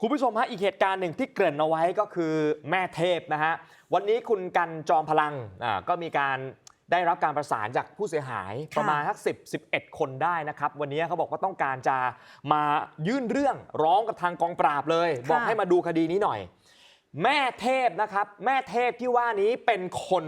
คุณผู้ชมฮะอีกเหตุการณ์หนึ่งที่เกริ่นเอาไว้ก็คือแม่เทพนะฮะวันนี้คุณกันจอมพลังอ่าก็มีการได้รับการประสานจากผู้เสียหายค่ะ ประมาณสัก10 11 คนได้นะครับ วันนี้เขาบอกว่าต้องการจะมายื่นเรื่องร้องกับทางกองปราบเลย บอกให้มาดูคดีนี้หน่อย แม่เทพนะครับ แม่เทพที่ว่านี้เป็นคน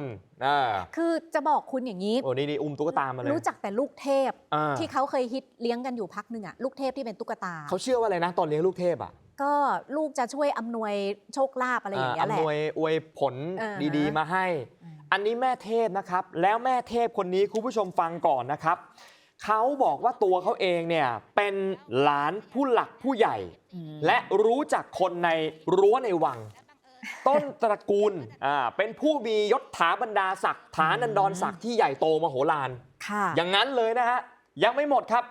อ่าคือจะบอกคุณอย่างนี้ โอ้นี่นี่อุ้มตุ๊กตามาเลยรู้จักแต่ลูกเทพอ่าที่เขาเคยฮิตเลี้ยงกันอยู่พักหนึ่งอะลูกเทพที่เป็นตุ๊กตา เขาเชื่อว่าอะไรนะ ตอนเลี้ยงลูกเทพอะ ก็ลูกจะช่วยอำนวยโชคลาภอะไรอย่างเงี้ยแหอำละนวยอวยผลเออดีๆ มาให้อืมอันนี้แม่เทพนะครับ แล้วแม่เทพคนนี้คุณผู้ชมฟังก่อนนะครับ เขาบอกว่าตัวเขาเองเนี่ยเป็นหลานผู้หลักผู้ใหญ่อืมและรู้จักคนในรั้วในวัง ต้นตระกูลอ่าเป็นผู้มียศถาบรรดาศักดิ์ฐานันดรศักดิ์ที่ใหญ่โตมโหฬารค่ะอย่างนั้นเลยนะฮะยังไม่หมดครับ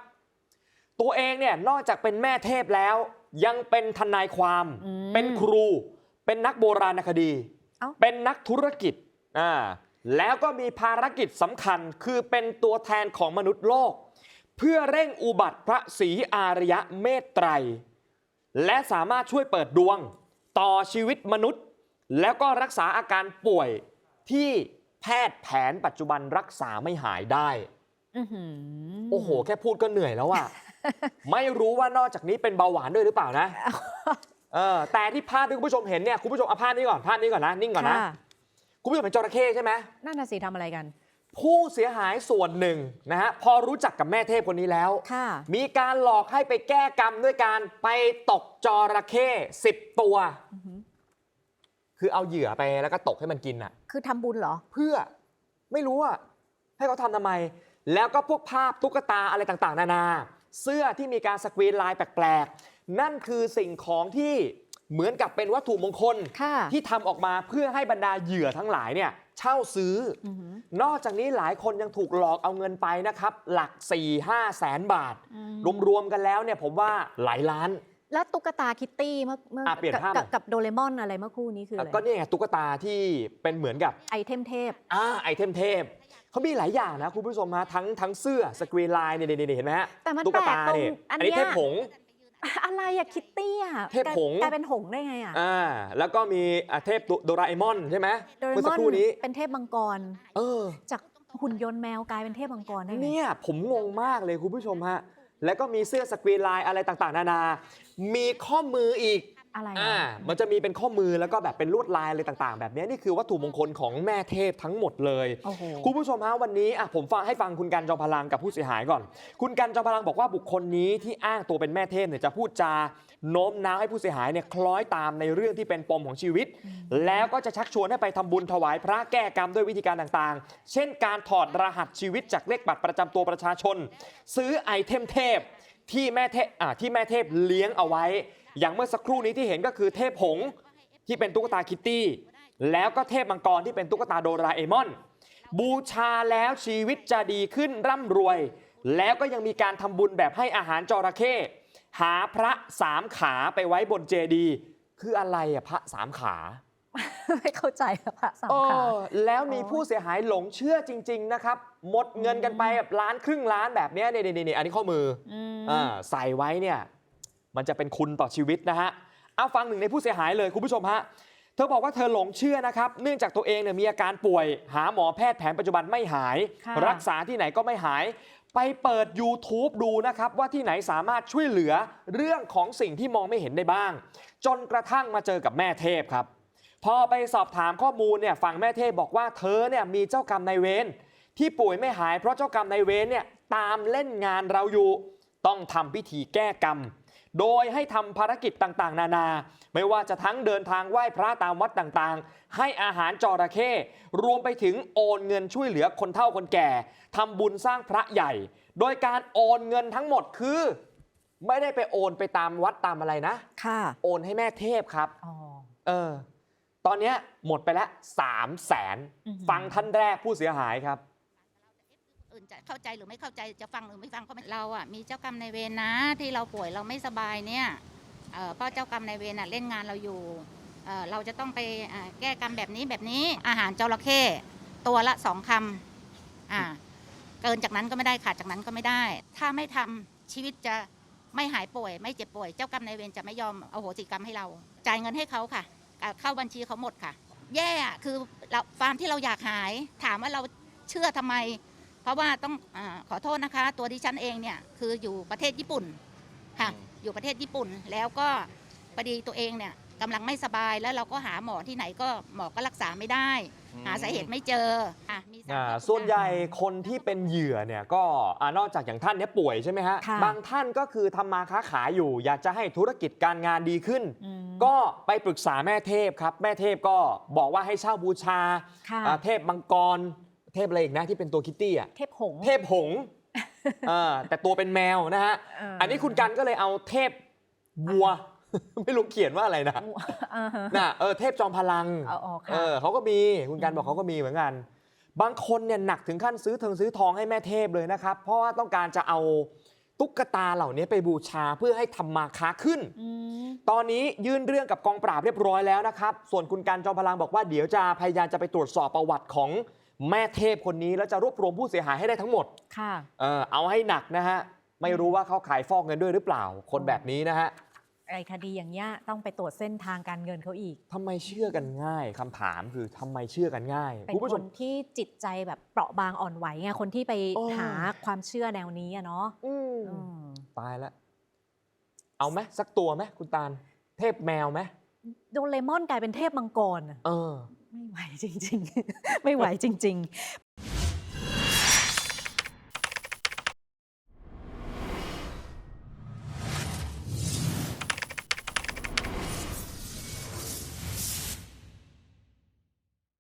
ตัวเองเนี่ยนอกจากเป็นแม่เทพแล้ว ยังเป็นทนายความ อืม เป็นครู เป็นนักโบราณคดี เอ้า เป็นนักธุรกิจอ่าแล้วก็มีภารกิจสำคัญคือเป็นตัวแทนของมนุษย์โลก เพื่อเร่งอุบัติพระศรีอารยะเมตไตร และสามารถช่วยเปิดดวง ต่อชีวิตมนุษย์ แล้วก็รักษาอาการป่วยที่แพทย์แผนปัจจุบันรักษาไม่หายได้ อื้อหือโอ้โห แค่พูดก็เหนื่อยแล้วอะ ไม่รู้ว่านอกจากนี้เป็นเบาหวานด้วยหรือเปล่านะเออแต่ที่ภาพที่คุณผู้ชมเห็นเนี่ยคุณผู้ชมเอาภาพนี้ก่อนภาพนี้ก่อนนะนิ่งก่อนนะค่ะคุณผู้ชมเห็นจระเข้ใช่ไหมนั่นน่ะสิทำอะไรกัน ผู้เสียหายส่วนหนึ่งนะฮะพอรู้จักกับแม่เทพคนนี้แล้วค่ะมีการหลอกให้ไปแก้กรรมด้วยการไปตกจระเข้สิบตัวอื้อหือคือเอาเหยื่อไปแล้วก็ตกให้มันกินอะคือทำบุญเหรอ เพื่อไม่รู้อะให้เขาทำทำไม แล้วก็พวกภาพตุ๊กตาอะไรต่างๆ นานา เสื้อที่มีการสกรีนลายแปลกๆ นั่นคือสิ่งของที่เหมือนกับเป็นวัตถุมงคล ค่ะ ที่ทำออกมาเพื่อให้บรรดาเหยื่อทั้งหลายเนี่ยเช่าซื้อออื้อหือนอกจากนี้หลายคนยังถูกหลอกเอาเงินไปนะครับ หลัก 4 5 แสนบาทอืมรวมๆกันแล้วเนี่ยผมว่าหลายล้าน แล้วตุ๊กตาคิตตี้เมื่อเมื่ออะเปลี่ยนกับภาพหน่กับอยกับโดเรมอนอะไรเมื่อครู่นี้คืออะไรก็เนี่ยไงตุ๊กตาที่เป็นเหมือนกับ ไอเทมเทพ อ่าไอเทมเทพเขามีหลายอย่างนะคุณผู้ชมฮะทั้งทั้งเสื้อสกรีนลายเนี่ยเนี่ยเนี่ยเห็นไหมฮะแต่มันตุ๊กตาแปลกตรงเนี่ยอันอันนี้เนี้เทยพผง อะไรอะคิตตี้อะเทพหงส์กลายเป็นหงส์ได้ไงอะอ่าแล้วก็มีอะเทพโดราเอมอนใช่ไหมโดเรเมื่อมสัอกนครู่นี้ เป็นเทพมังกร เออ จากหุ่นยนต์แมวกลายเป็นเทพมังกรได้ไงเนี่ยผมงงมากเลยคุณผู้ชมฮะ แล้วก็มีเสื้อสกรีนลายอะไรต่างๆ นานา มีข้อมืออีก อะไรอ่าอะมันจะมีเป็นข้อมือแล้วก็แบบเป็นลวดลายอะไรต่างๆ แบบนี้นี่คือวัตถุมงคลของแม่เทพทั้งหมดเลยโอ้โหคุณผู้ชมฮะวันนี้อะผมฟังให้ฟังคุณกันจอมพลังกับผู้เสียหายก่อน คุณกันจอมพลังบอกว่าบุคคลนี้ที่อ้างตัวเป็นแม่เทพเนี่ยจะพูดจาโน้มน้าวให้ผู้เสียหายเนี่ยคล้อยตามในเรื่องที่เป็นปมของชีวิต แล้วก็จะชักชวนให้ไปทำบุญถวายพระแก้กรรมด้วยวิธีการต่างๆ เช่น การถอดรหัสชีวิตจากเลขบัตรประจำตัวประชาชน ซื้อไอเทมเทพที่แม่เทพอะที่แม่เทพเลี้ยงเอาไว้ อย่างเมื่อสักครู่นี้ที่เห็นก็คือเทพหงส์ที่เป็นตุ๊กตาคิตตี้ แล้วก็เทพมังกรที่เป็นตุ๊กตาโดราเอมอน บูชาแล้วชีวิตจะดีขึ้นร่ำรวย แล้วก็ยังมีการทำบุญแบบให้อาหารจระเข้หาพระสามขาไปไว้บนเจดีย์คืออะไรอะพระสามขา ไม่เข้าใจอะพระสามเอขาอแล้วมีอ๋อผู้เสียหายหลงเชื่อจริง ๆ นะครับ หมดเงินกันไปแบบล้านครึ่งล้านแบบเนี้ยนี่นี่นี่อันนี้ข้อมืออืมอ่าใส่ไว้เนี่ย มันจะเป็นคุณต่อชีวิตนะฮะเอาฟังหนึ่งในผู้เสียหายเลยคุณผู้ชมฮะเธอบอกว่าเธอหลงเชื่อนะครับเนื่องจากตัวเองเนี่ยมีอาการป่วย หาหมอแพทย์แผนปัจจุบันไม่หาย ค่ะ รักษาที่ไหนก็ไม่หาย ไปเปิด YouTube ดูนะครับ ว่าที่ไหนสามารถช่วยเหลือเรื่องของสิ่งที่มองไม่เห็นได้บ้าง จนกระทั่งมาเจอกับแม่เทพครับ พอไปสอบถามข้อมูลเนี่ยฝั่งแม่เทพบอกว่าเธอเนี่ยมีเจ้ากรรมนายเวรที่ป่วยไม่หายเพราะเจ้ากรรมนายเวรเนี่ยตามเล่นงานเราอยู่ ต้องทำพิธีแก้กรรม โดยให้ทำภารกิจต่างๆ นานา ไม่ว่าจะทั้งเดินทางไหว้พระตามวัดต่างๆ ให้อาหารจระเข้รวมไปถึงโอนเงินช่วยเหลือคนเฒ่าคนแก่ทำบุญสร้างพระใหญ่ โดยการโอนเงินทั้งหมดคือ ไม่ได้ไปโอนไปตามวัดตามอะไรนะ ค่ะโอนให้แม่เทพครับอ๋อ เออ ตอนเนี้ยหมดไปแล้วสามแสนอื้อหือ ฟังท่านแรกผู้เสียหายครับ อื่นจะเข้าใจหรือไม่เข้าใจจะฟังหรือไม่ฟังก็ไม่เราอะมีเจ้ากรรมในเวรนะที่เราป่วยเราไม่สบายเนี่ยเอ่อเพราะเจ้ากรรมในเวรน่ะเล่นงานเราอยู่เออเราจะต้องไปแก้กรรมแบบนี้แบบนี้อาหารจระเข้ตัวละสองคำอ่าเกินจากนั้นก็ไม่ได้ขาดจากนั้นก็ไม่ได้ ถ้าไม่ทำชีวิตจะไม่หายป่วย ไม่เจ็บป่วย เจ้ากรรมนายเวรจะไม่ยอมเอาโหสิกรรมให้เรา จ่ายเงินให้เขาค่ะ เข้าบัญชีเขาหมดค่ะ แย่คือเราฟาร์มที่เราอยากหาย ถามว่าเราเชื่อทำไม ราะว่าต้องอาขอโทษนะคะ ตัวดิฉันเองเนี่ยคืออยู่ประเทศญี่ปุ่นค่ะอยู่ประเทศญี่ปุ่นแล้วก็พอดีตัวเองเนี่ยกำลังไม่สบายแล้วเราก็หาหมอที่ไหนก็หมอก็รักษาไม่ได้ หาสาเหตุไม่เจออะมีสาอ่าเหตุส่วนใหญ่คนที่เป็นเหยื่อเนี่ยก็อ่านอกจากอย่างท่านเนี้ยป่วยใช่ไหมฮะค่ะบางท่านก็คือทำมาค้าขายอยู่ อยากจะให้ธุรกิจการงานดีขึ้นอืมก็ไปปรึกษาแม่เทพครับ แม่เทพก็บอกว่าให้เช่าบูชาค่ะอ่าเทพมังกร เทพอะไรอีกนะที่เป็นตัวคิตตี้อะเทพหงส์ เทพหงส์อ่าแต่ตัวเป็นแมวนะฮะ เอันนี้คุณกันก็เลยเอาเทพวัว ไม่รู้เขียนว่าอะไรนะ อ่าฮะน่ะเออเทพจอมพลัง เอาออกค่ะ เออเขาก็มีคุณกันอืมบอกเขาก็มีเหมือนกัน บางคนเนี่ยหนักถึงขั้นซื้อเทิงซื้อทองให้แม่เทพเลยนะครับ เพราะว่าต้องการจะเอาตุ๊กตาเหล่านี้ไปบูชาเพื่อให้ทำมาค้าขึ้น อืมตอนนี้ยื่นเรื่องกับกองปราบเรียบร้อยแล้วนะครับ ส่วนคุณการจอมพลังบอกว่าเดี๋ยวจะพยายามจะไปตรวจสอบประวัติของ แม่เทพคนนี้แล้วจะรวบรวมผู้เสียหายให้ได้ทั้งหมดค่ะเออเอาให้หนักนะฮะ ไม่รู้ว่าเขาขายฟอกเงินด้วยหรือเปล่า คนแบบนี้นะฮะไอ้คดีอย่างเงี้ยต้องไปตรวจเส้นทางการเงินเขาอีก ทำไมเชื่อกันง่ายคำถามคือทำไมเชื่อกันง่ายเป็นคุณผู้คชนมที่จิตใจแบบเปราะบางอ่อนไหวไงคนที่ไปโอ้ หาความเชื่อแนวนี้อะเนาะอืมอืมตายแล้วเอาไหมสักตัวไหมคุณตาล เทพแมวไหมโดเรมอนกลายเป็นเทพมังกรอะเออ ไม่ไหวจริงๆ ไม่ไหวจริงๆ